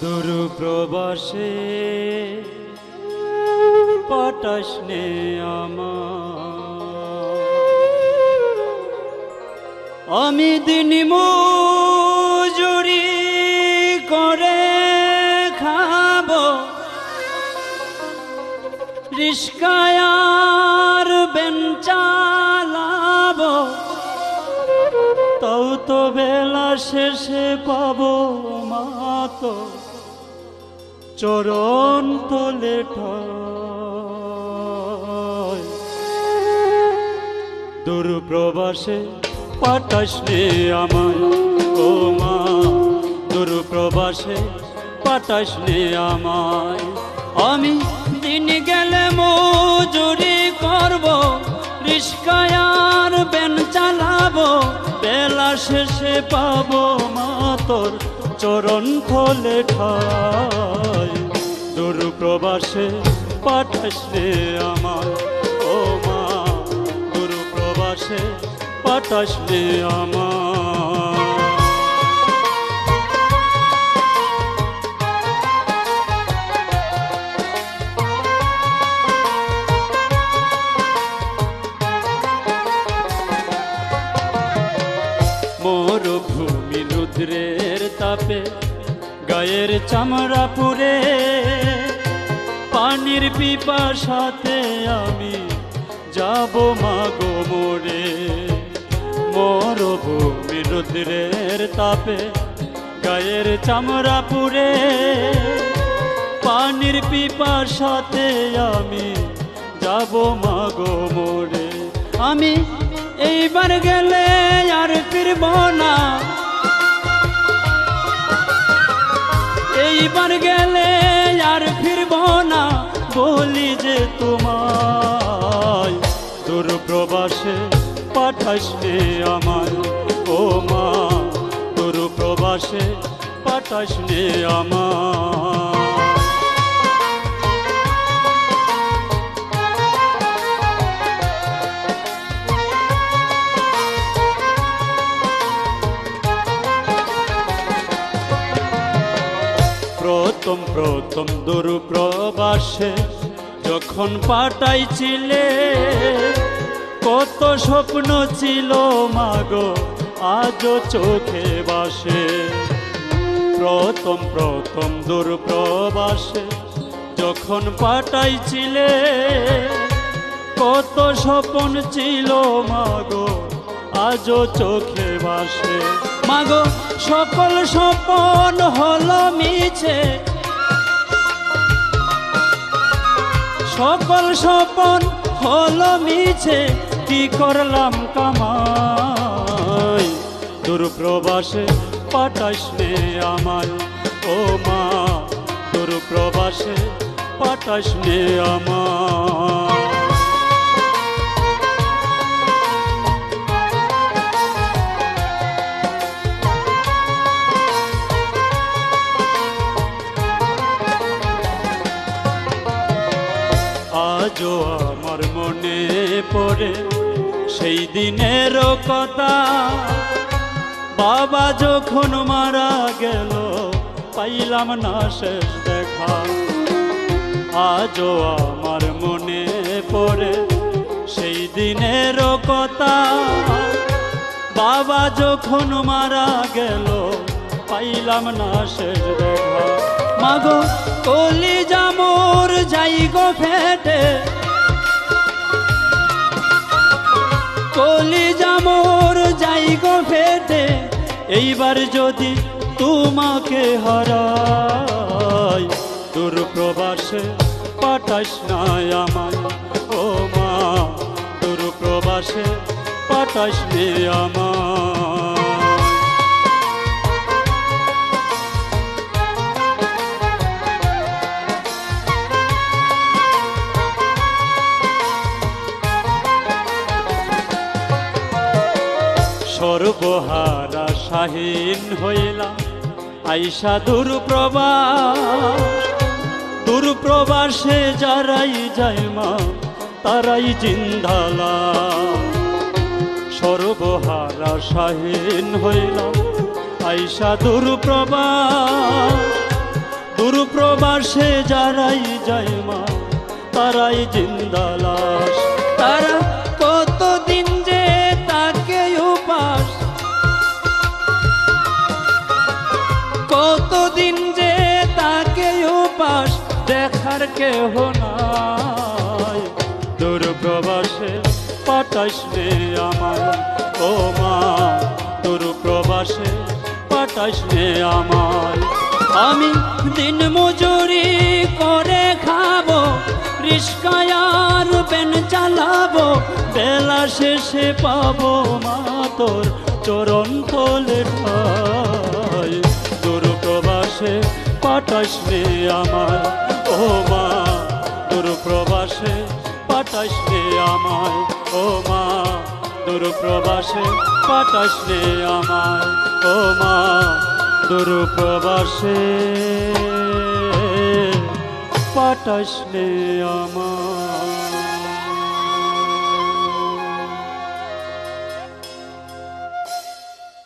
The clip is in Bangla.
দুরু প্রবাসে পটাশনে আমি দিন মজুরি করে খাব। রিস্কায়ার বেন শেষে পাব মাতো। চরণ তলে দুর্প্রবাসে পাঠাসনে আমায়, ও মা। দুর্প্রবাসে পাঠাসনে আমায়। আমি দিন গেলে মজুরি করব, রিস্কায়ার বেন শেষে পাব মা তোর চরণ ফলে ঠায় দুর্প্রবাসে পাঠাসনে আমার, ও মা। গুরু প্রবাসে পাঠাসলে আমার। তাপে গায়ের চামড়া পুরে পানির পিপাসাতে আমি যাব মাগো মোরে মরুভূমি রুদ্রের তাপে গায়ের চামড়া পুরে পানির পিপাসাতে আমি যাব মাগো মোরে আমি এইবার গেলে আর ফিরব না। এইবার গেলে আর ফিরব না। বলি যে তোমায় দুর্প্রবাসে পাঠাসলে আমায়। ও মা দুর্প্রবাসে পাঠাসলে আমায়। প্রথম প্রথম দুর্প্রবাসে যখন পাঠাইছিলে কত স্বপ্ন ছিল মাগো, আজও চোখে বাসে। প্রথম প্রথম দুর্প্রবাসে যখন পাঠাইছিলে কত স্বপন ছিল মাগো, আজও চোখে বাসে। মাগো, সকল স্বপন হলো মিছে সকল স্বপন হলো মিছে, কি করলাম কামাই? দুর্প্রবাসে পাঠাসনে আমায়, ও মা। দুর্প্রবাসে পাঠাসনে আমায়। আজও আমার মনে পড়ে সেই দিনের কথা। বাবা যখন মারা গেল, পাইলাম না শেষ দেখা। আজও আমার মনে পড়ে সেই দিনের কথা। বাবা যখন মারা গেল, পাইলাম না শেষ দেখা। মাগো কলি জামোর যাই গো ফেটে। কলি জামোর যাই গো ফেটে। এইবার যদি তোমাকে হারাই দুর্প্রবাসে পাঠাস নাই আমায়। ও মা দুর্প্রবাসে পাঠাস নে আমায়। সর্বহারা শাহীন হইলাম আইসা দুর্প্রবাস দুর্প্রবাসে যারাই যায় মা, তারাই জিন্দালা সর্বহারা শাহীন হইলাম আইসা দুর্প্রবাস দূরপ্রবাসে যারাই যায় মা, তারাই জিন্দা দেখার কেহ নাই। দূরপ্রবাসে পাঠাইস রে আমার ও মা দূরপ্রবাসে পাঠাইস রে আমার। আমি দিন মজুরি করে খাব রিস্কায়ার পেন চালাবো, বেলা শেষে পাবো মা তোর চরণ তলে ঠাই দূরপ্রবাসে পাঠাইস রে আমার পাঠাইস রে আমায়, ও মা, দুরুপ্রবাসে পাঠাইস রে আমায়, ও মা, দুরুপ্রবাসে পাঠাইস রে আমায়।